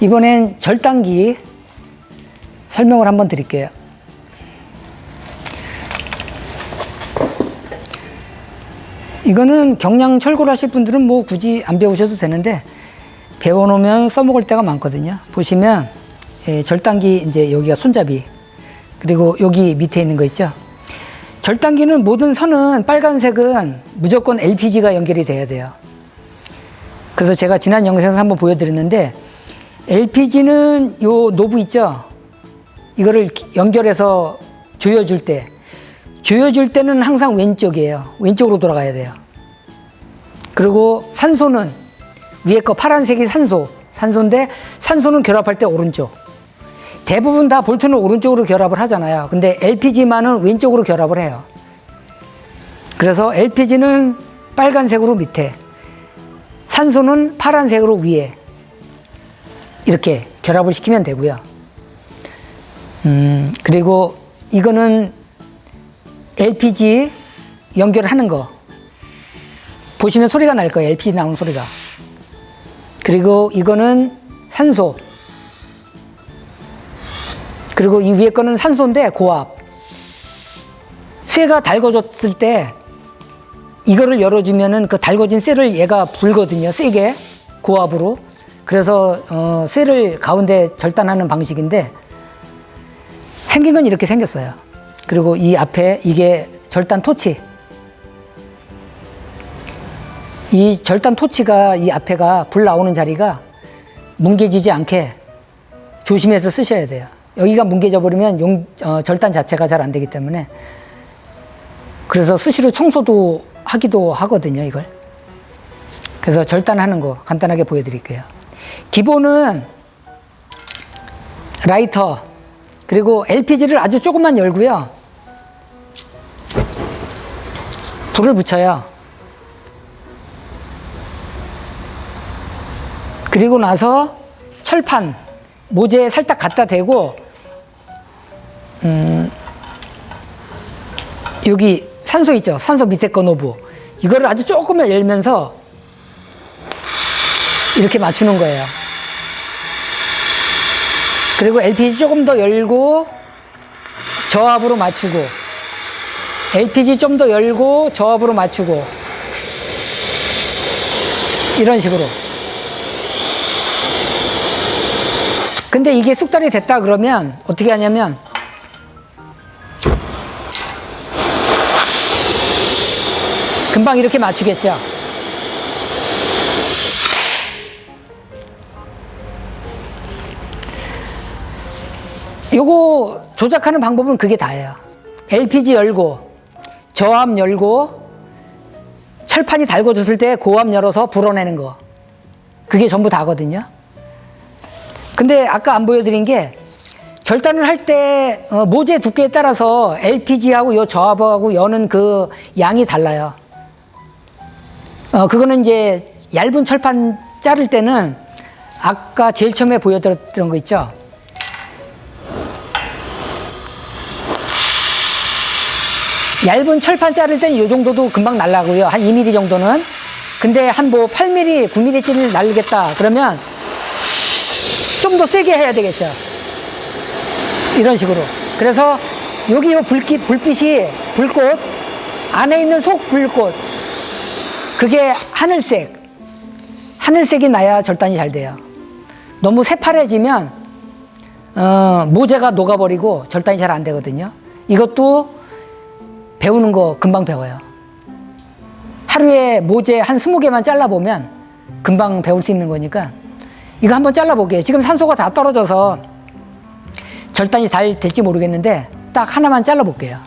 이번엔 절단기 설명을 한번 드릴게요. 이거는 경량 철거를 하실 분들은 뭐 굳이 안 배우셔도 되는데 배워놓으면 써먹을 때가 많거든요. 보시면 예, 절단기 이제 여기가 손잡이 그리고 여기 밑에 있는 거 있죠. 절단기는 모든 선은 빨간색은 무조건 LPG가 연결이 돼야 돼요. 그래서 제가 지난 영상에서 한번 보여드렸는데 LPG는 요 노브 있죠. 이거를 연결해서 조여줄 때 조여줄 때는 항상 왼쪽이에요. 왼쪽으로 돌아가야 돼요. 그리고 산소는 위에 거 파란색이 산소, 산소인데 산소는 결합할 때 오른쪽. 대부분 다 볼트는 오른쪽으로 결합을 하잖아요. 근데 LPG만은 왼쪽으로 결합을 해요. 그래서 LPG는 빨간색으로 밑에, 산소는 파란색으로 위에 이렇게 결합을 시키면 되고요. 음, 그리고 이거는 LPG 연결하는 거. 보시면 소리가 날 거예요. LPG 나오는 소리가. 그리고 이거는 산소. 그리고 이 위에 거는 산소인데 고압. 쇠가 달궈졌을 때 이거를 열어주면은 그 달궈진 쇠를 얘가 불거든요. 세게 고압으로. 그래서 어, 쇠를 가운데 절단하는 방식인데 생긴 건 이렇게 생겼어요. 그리고 이 앞에 이게 절단 토치. 이 절단 토치가 이 앞에가 불 나오는 자리가 뭉개지지 않게 조심해서 쓰셔야 돼요. 여기가 뭉개져 버리면 용, 어, 절단 자체가 잘 안 되기 때문에 그래서 수시로 청소도 하기도 하거든요, 이걸. 그래서 절단하는 거 간단하게 보여드릴게요. 기본은 라이터 그리고 LPG를 아주 조금만 열고요. 불을 붙여요. 그리고 나서 철판 모재에 살짝 갖다 대고 음, 여기 산소 있죠 산소 밑에 거 노브 이거를 아주 조금만 열면서 이렇게 맞추는 거예요 그리고 LPG 조금 더 열고 저압으로 맞추고 LPG 좀 더 열고 저압으로 맞추고 이런 식으로 근데 이게 숙달이 됐다 그러면 어떻게 하냐면 금방 이렇게 맞추겠죠. 요거 조작하는 방법은 그게 다예요. LPG 열고 저압 열고 철판이 달궈졌을 때 고압 열어서 불어내는 거. 그게 전부 다거든요. 근데 아까 안 보여드린 게 절단을 할때 어, 모재 두께에 따라서 LPG하고 요 저압하고 여는 그 양이 달라요. 어, 그거는 이제 얇은 철판 자를 때는 아까 제일 처음에 보여드렸던 거 있죠? 얇은 철판 자를 때는 이 정도도 금방 날라고요. 한 2mm 정도는. 근데 한 뭐 8mm, 9mm짜리를 날리겠다. 그러면 좀 더 세게 해야 되겠죠. 이런 식으로. 그래서 여기 요 불빛, 불빛이 불꽃, 안에 있는 속 불꽃, 그게 하늘색. 하늘색이 나야 절단이 잘 돼요. 너무 새파래지면, 어, 모재가 녹아버리고 절단이 잘 안 되거든요. 이것도 배우는 거 금방 배워요. 하루에 모재 한 스무 개만 잘라보면 금방 배울 수 있는 거니까 이거 한번 잘라볼게요. 지금 산소가 다 떨어져서 절단이 잘 될지 모르겠는데 딱 하나만 잘라볼게요.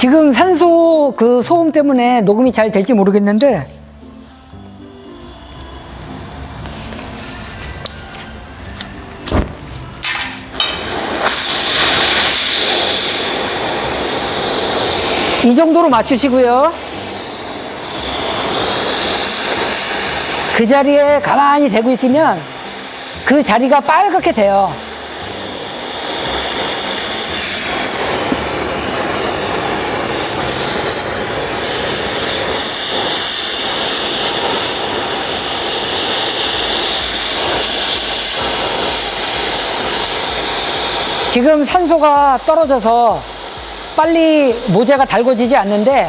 지금 산소 그 소음 때문에 녹음이 잘 될지 모르겠는데 이 정도로 맞추시고요. 그 자리에 가만히 대고 있으면 그 자리가 빨갛게 돼요. 지금 산소가 떨어져서 빨리 모재가 달궈지지 않는데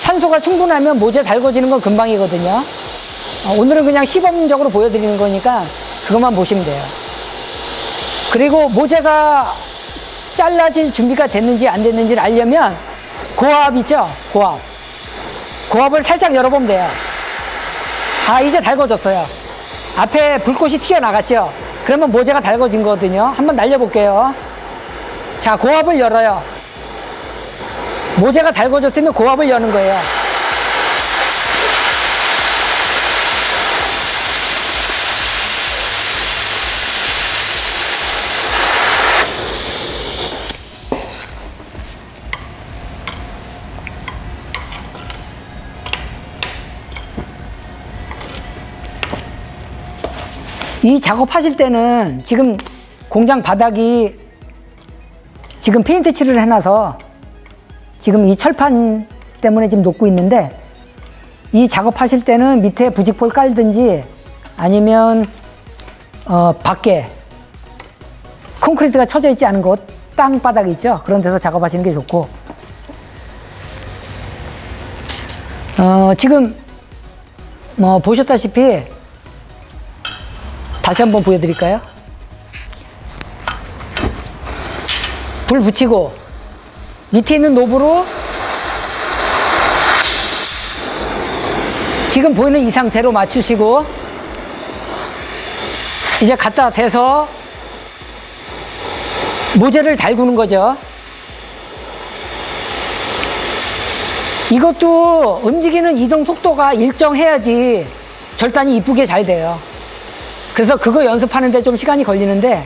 산소가 충분하면 모재 달궈지는 건 금방이거든요. 어, 오늘은 그냥 시범적으로 보여드리는 거니까 그것만 보시면 돼요. 그리고 모재가 잘라질 준비가 됐는지 안 됐는지를 알려면 고압 있죠? 고압. 고압을 살짝 열어보면 돼요. 아, 이제 달궈졌어요. 앞에 불꽃이 튀어나갔죠? 그러면 모재가 달궈진 거거든요. 한번 날려볼게요. 자, 고압을 열어요. 모재가 달궈졌으면 고압을 여는 거예요. 이 작업하실 때는 지금 공장 바닥이 지금 페인트 칠을 해놔서 지금 이 철판 때문에 지금 녹고 있는데 이 작업하실 때는 밑에 부직포를 깔든지 아니면 어 밖에 콘크리트가 쳐져 있지 않은 곳 땅바닥 있죠? 그런 데서 작업하시는 게 좋고. 어 지금 뭐 보셨다시피 다시 한번 보여드릴까요? 불 붙이고 밑에 있는 노브로 지금 보이는 이 상태로 맞추시고 이제 갖다 대서 모재를 달구는 거죠. 이것도 움직이는 이동 속도가 일정해야지 절단이 이쁘게 잘 돼요. 그래서 그거 연습하는데 좀 시간이 걸리는데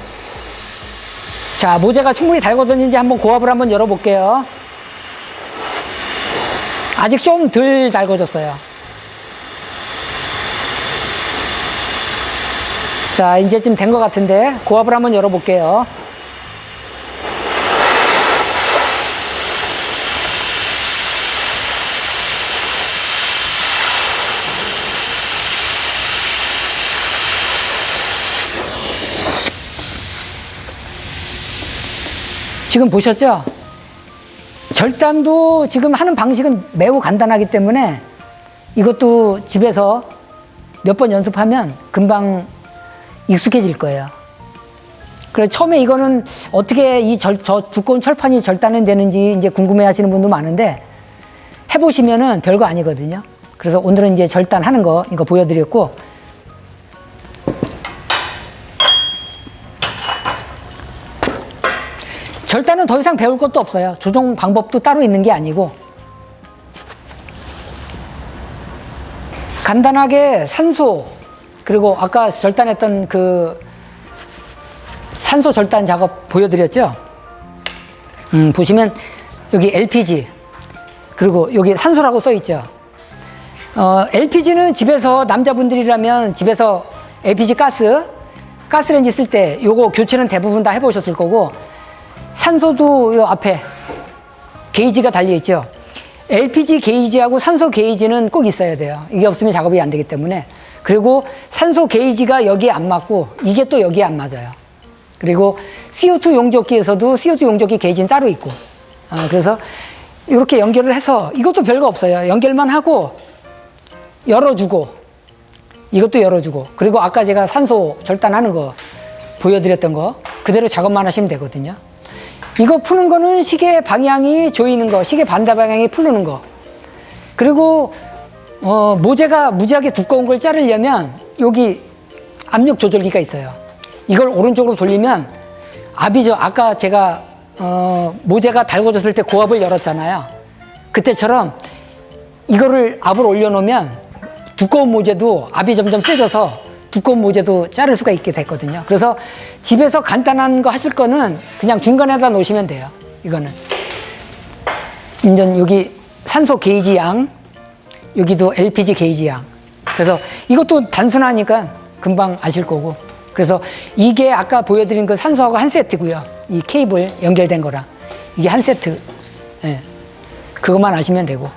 자 모재가 충분히 달궈졌는지 한번 고압을 한번 열어볼게요. 아직 좀 덜 달궈졌어요. 자 이제쯤 된것 같은데 고압을 한번 열어볼게요 지금 보셨죠? 절단도 지금 하는 방식은 매우 간단하기 때문에 이것도 집에서 몇 번 연습하면 금방 익숙해질 거예요. 그래서 처음에 이거는 어떻게 이 절, 저 두꺼운 철판이 절단은 되는지 이제 궁금해 하시는 분도 많은데 해보시면은 별거 아니거든요. 그래서 오늘은 이제 절단하는 거 이거 보여드렸고 절단은 더 이상 배울 것도 없어요. 조종 방법도 따로 있는 게 아니고. 간단하게 산소, 그리고 아까 절단했던 그 산소 절단 작업 보여드렸죠? 음, 보시면 여기 LPG, 그리고 여기 산소라고 써 있죠? 어, LPG는 집에서 남자분들이라면 집에서 LPG 가스, 가스레인지 쓸 때 요거 교체는 대부분 다 해보셨을 거고 산소도 요 앞에 게이지가 달려 있죠. LPG 게이지하고 산소 게이지는 꼭 있어야 돼요. 이게 없으면 작업이 안 되기 때문에. 그리고 산소 게이지가 여기에 안 맞고 이게 또 여기에 안 맞아요. 그리고 CO2 용접기에서도 CO2 용접기 게이지는 따로 있고. 아, 그래서 이렇게 연결을 해서 이것도 별거 없어요. 연결만 하고 열어주고 이것도 열어주고 그리고 아까 제가 산소 절단하는 거 보여드렸던 거 그대로 작업만 하시면 되거든요. 이거 푸는 거는 시계 방향이 조이는 거, 시계 반대 방향이 풀르는 거. 그리고 어, 모재가 무지하게 두꺼운 걸 자르려면 여기 압력 조절기가 있어요. 이걸 오른쪽으로 돌리면 압이죠. 아까 제가 어, 모재가 달궈졌을 때 고압을 열었잖아요. 그때처럼 이거를 압을 올려놓으면 두꺼운 모재도 압이 점점 세져서 두꺼운 모재도 자를 수가 있게 됐거든요. 그래서 집에서 간단한 거 하실 거는 그냥 중간에다 놓으시면 돼요. 이거는. 인전 여기 산소 게이지 양, 여기도 LPG 게이지 양. 그래서 이것도 단순하니까 금방 아실 거고. 그래서 이게 아까 보여드린 그 산소하고 한 세트고요. 이 케이블 연결된 거랑 이게 한 세트. 예. 그것만 아시면 되고.